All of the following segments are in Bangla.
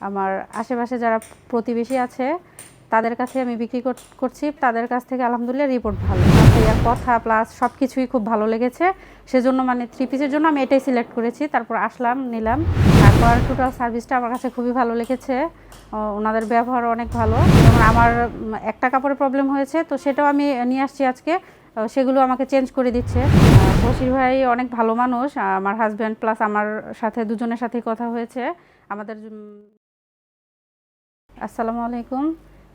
আমার আশেপাশে যারা প্রতিবেশী আছে, তাদের কাছে আমি বিক্রি কর- করছি। তাদের কাছ থেকে আলহামদুলিল্লাহ রিপোর্ট ভালো। কথা প্লাস সব কিছুই খুব ভালো লেগেছে। সেজন্য মানে থ্রি পিসের জন্য আমি এটাই সিলেক্ট করেছি। তারপর আসলাম, নিলাম। তারপর টোটাল সার্ভিসটা আমার কাছে খুবই ভালো লেগেছে। ওনাদের ব্যবহার অনেক ভালো। যেমন আমার একটা কাপড়ের প্রবলেম হয়েছে, তো সেটাও আমি নিয়ে আসছি আজকে। সেগুলো আমাকে চেঞ্জ করে দিচ্ছে। বশির ভাই অনেক ভালো মানুষ। আমার হাজব্যান্ড প্লাস আমার সাথে, দুজনের সাথে কথা হয়েছে। আমাদের আসসালামু আলাইকুম।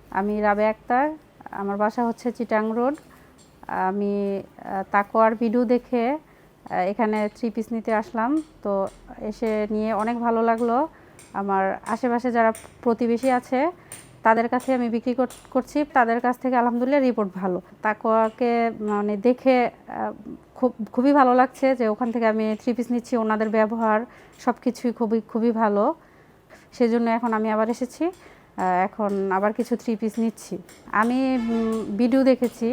আমি রাবে আক্তার। আমার বাসা হচ্ছে চিটাং রোড। আমি তাকোয়ার ভিডিও দেখে এখানে থ্রি পিস নিতে আসলাম। তো এসে নিয়ে অনেক ভালো লাগল। আমার আশেপাশে যারা প্রতিবেশী আছে, তাদের কাছে আমি বিক্রি কর- করছি। তাদের কাছ থেকে আলহামদুলিল্লাহ রিপোর্ট ভালো। তাকোয়াকে মানে দেখে খুব, খুবই ভালো লাগছে যে ওখান থেকে আমি থ্রি পিস নিচ্ছি। ওনাদের ব্যবহার সব কিছুই খুবই খুবই ভালো। সেজন্য এখন আমি আবার এসেছি। এখন আবার কিছু থ্রি পিস নিচ্ছি। আমি ভিডিও দেখেছি।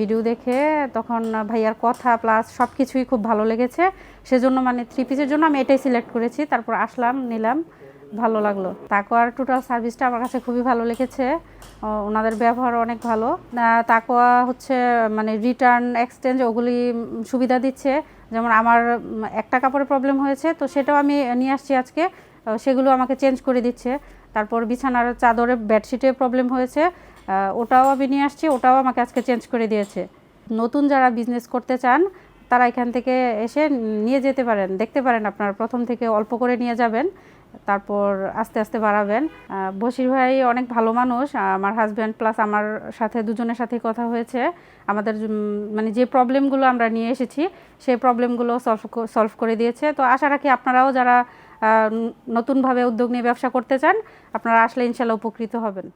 ভিডিও দেখে তখন ভাইয়ার কথা প্লাস সব কিছুই খুব ভালো লেগেছে। সেজন্য মানে থ্রি পিসের জন্য আমি এটাই সিলেক্ট করেছি। তারপর আসলাম, নিলাম, ভালো লাগল। তাকোয়ার টোটাল সার্ভিসটা আমার কাছে খুবই ভালো লেগেছে। ওনাদের ব্যবহার অনেক ভালো। তাকোয়া হচ্ছে মানে রিটার্ন এক্সচেঞ্জ ওগুলি সুবিধা দিচ্ছে। যেমন আমার একটা কাপড়ের প্রবলেম হয়েছে, তো সেটাও আমি নিয়ে আসছি আজকে। সেগুলো আমাকে চেঞ্জ করে দিচ্ছে। তারপর বিছানার চাদরে বেডশিটে প্রবলেম হয়েছে। ওটাও আমি নিয়ে আসছি, ওটাও আমাকে আজকে চেঞ্জ করে দিয়েছে। নতুন যারা বিজনেস করতে চান, তারা এখান থেকে এসে নিয়ে যেতে পারেন, দেখতে পারেন আপনার। প্রথম থেকে অল্প করে নিয়ে যাবেন, তারপর আস্তে আস্তে বাড়াবেন। বশির ভাই অনেক ভালো মানুষ, আমার হাজব্যান্ড প্লাস আমার সাথে দুজনের সাথে কথা হয়েছে। আমাদের মানে যে প্রবলেমগুলো আমরা নিয়ে এসেছি, সেই প্রবলেমগুলো সলভ সলভ করে দিয়েছে। তো আশা রাখি আপনারাও যারা নতুনভাবে উদ্যোগ নিয়ে ব্যবসা করতে চান আপনারা আসলে ইনশাল্লাহ উপকৃত হবেন।